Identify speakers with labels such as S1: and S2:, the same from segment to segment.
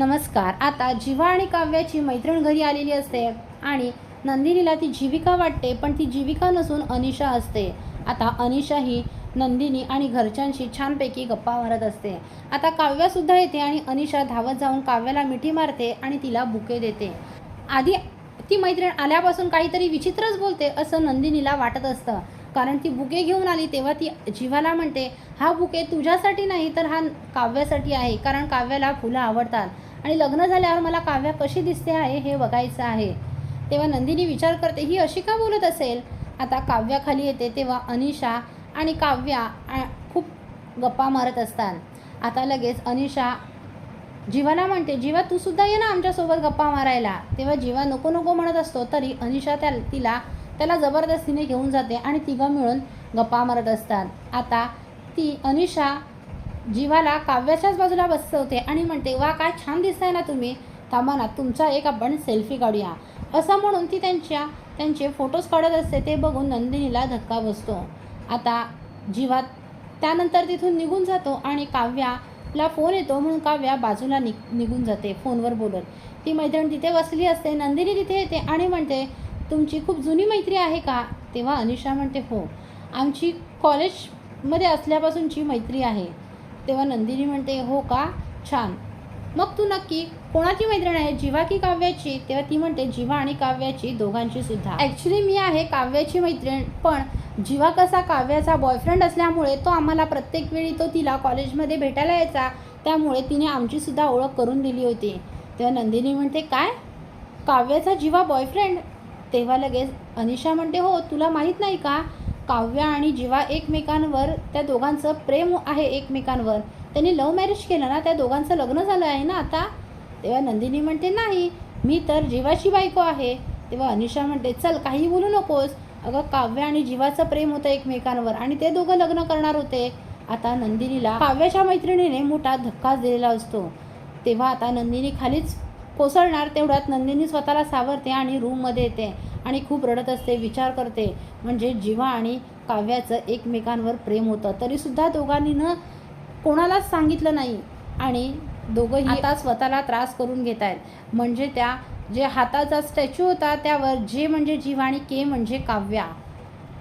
S1: नमस्कार. आता जीवा आणि काव्याची मैत्रीण घरी आलेली असते आणि नंदिनीला ती जीविका वाटते पण ती जीविका नसून अनिशा असते. आता अनिशा ही नंदिनी आणि घरच्यांशी छानपैकी गप्पा मारत असते. आता काव्यासुद्धा येते आणि अनिशा धावत जाऊन काव्याला मिठी मारते आणि तिला बुके देते. आधी ती मैत्रीण आल्यापासून काहीतरी विचित्रच बोलते असं नंदिनीला वाटत असतं. कारण ती बुके घेऊन आली तेव्हा ती जीवाला म्हणते हा बुके तुझ्यासाठी नाही तर हा काव्यासाठी आहे. कारण काव्याला फुलं आवडतात. आणि लग्न झाल्यावर मला काव्या कशी दिसते आहे हे बघायचं आहे. तेव्हा नंदिनी विचार करते ही अशी का बोलत असेल? आता काव्या खाली येते तेव्हा अनिशा आणि काव्या खूप गप्पा मारत असतात. आता लगेच अनिशा जीवाला म्हणते जीवा तू सुद्धा ये ना आमच्यासोबत गप्पा मारायला. तेव्हा जीवा नको नको म्हणत असतो तरी अनिशा त्या तिला त्याला जबरदस्तीने घेऊन जाते आणि तिघं मिळून गप्पा मारत असतात. आता ती अनिशा जीवाला काव्याच्याच बाजूला बसवते आणि म्हणते वा काय छान दिसताय ना तुम्ही. थांबा ना तुमचा एक आपण सेल्फी काढूया. असं म्हणून ती त्यांच्या त्यांचे फोटोज काढत असते ते बघून नंदिनीला धक्का बसतो. आता जीवा त्यानंतर तिथून निघून जातो आणि काव्याला फोन येतो म्हणून काव्या बाजूला नि निघून जाते फोनवर बोलत. ती मैत्रीण तिथे बसली असते नंदिनी तिथे येते आणि म्हणते तुमची खूप जुनी मैत्री आहे का? तेव्हा अनिशा म्हणते हो. आमची कॉलेजमध्ये असल्यापासूनची मैत्री आहे. तेव्हा नंदिनी म्हणते हो का? छान. मग तू नक्की कोणाची मैत्रीण आहे? जीवा की काव्याची? तेव्हा ती म्हणते जीवा आणि काव्याची दोघांची सुद्धा. ॲक्च्युली मी आहे काव्याची मैत्रीण पण जीवा कसा काव्याचा बॉयफ्रेंड असल्यामुळे तो आम्हाला प्रत्येक वेळी तो तिला कॉलेजमध्ये भेटायला यायचा. त्यामुळे तिने आमची सुद्धा ओळख करून दिली होती. तेव्हा नंदिनी म्हणते काय? काव्याचा जीवा बॉयफ्रेंड तेव्हा लगेच अनिशा म्हणते हो तुला माहीत नाही का? काव्या आणि जीवा एकमेकांवर त्या दोघांचं प्रेम आहे एकमेकांवर. त्यांनी लव्ह मॅरेज केलं ना त्या दोघांचं लग्न झालं आहे ना आता? तेव्हा नंदिनी म्हणते नाही मी तर जीवाची बायको आहे. तेव्हा अनिशा म्हणते चल काही बोलू नकोस. अगं काव्य आणि जीवाचं प्रेम होतं एकमेकांवर आणि ते दोघं लग्न करणार होते. आता नंदिनीला काव्याच्या मैत्रिणीने मोठा धक्काच दिलेला असतो. तेव्हा आता नंदिनी खालीच कोसळणार तेवढ्यात नंदिनी स्वतःला सावरते आणि रूममध्ये येते आणि खूप रडत असते विचार करते. म्हणजे जीवा आणि काव्याचं एकमेकांवर प्रेम होतं. तरीसुद्धा दोघांनी न कोणालाच सांगितलं नाही आणि दोघंही आता स्वतःला त्रास करून घेत आहेत. म्हणजे त्या जे हाताचा स्टॅच्यू होता त्यावर जे म्हणजे जीवा आणि के म्हणजे काव्या.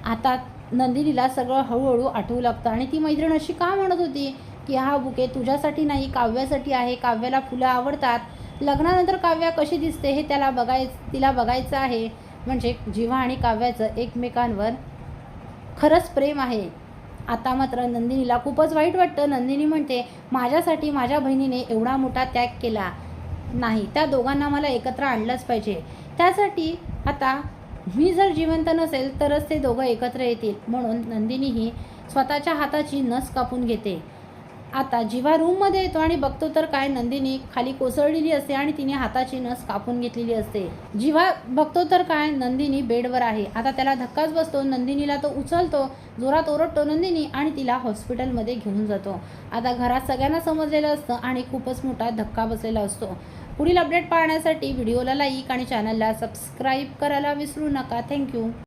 S1: आता नंदिनीला सगळं हळूहळू आठवू लागतं आणि ती मैत्रीण अशी का म्हणत होती की हा बुके तुझ्यासाठी नाही काव्यासाठी आहे. काव्याला फुलं आवडतात. लग्नानंतर काव्या कशी दिसते हे त्याला बघाय तिला बघायचं आहे. म्हणजे जीवा आणि काव्याचं एकमेकांवर खरंच प्रेम आहे. आता मात्र नंदिनीला खूपच वाईट वाटतं. नंदिनी म्हणते माझ्यासाठी माझ्या बहिणीने एवढा मोठा त्याग केला नाही. त्या दोघांना मला एकत्र आणलंच पाहिजे. त्यासाठी आता मी जर जिवंत नसेल तरच ते दोघं एकत्र येतील. म्हणून नंदिनी ही स्वतःच्या हाताची नस कापून घेते. आता जीवा रूममध्ये येतो आणि बघतो तर काय नंदिनी खाली कोसळलेली असते आणि तिने हाताची नस कापून घेतलेली असते. जीवा बघतो तर काय नंदिनी बेडवर आहे. आता त्याला धक्काच बसतो. नंदिनीला तो उचलतो. जोरात ओरडतो नंदिनी आणि तिला हॉस्पिटलमध्ये घेऊन जातो. आता घरात सगळ्यांना समजलेलं असतं आणि खूपच मोठा धक्का बसलेला असतो. पुढील अपडेट पाहण्यासाठी व्हिडिओला लाईक आणि चॅनलला सबस्क्राईब करायला विसरू नका. थँक्यू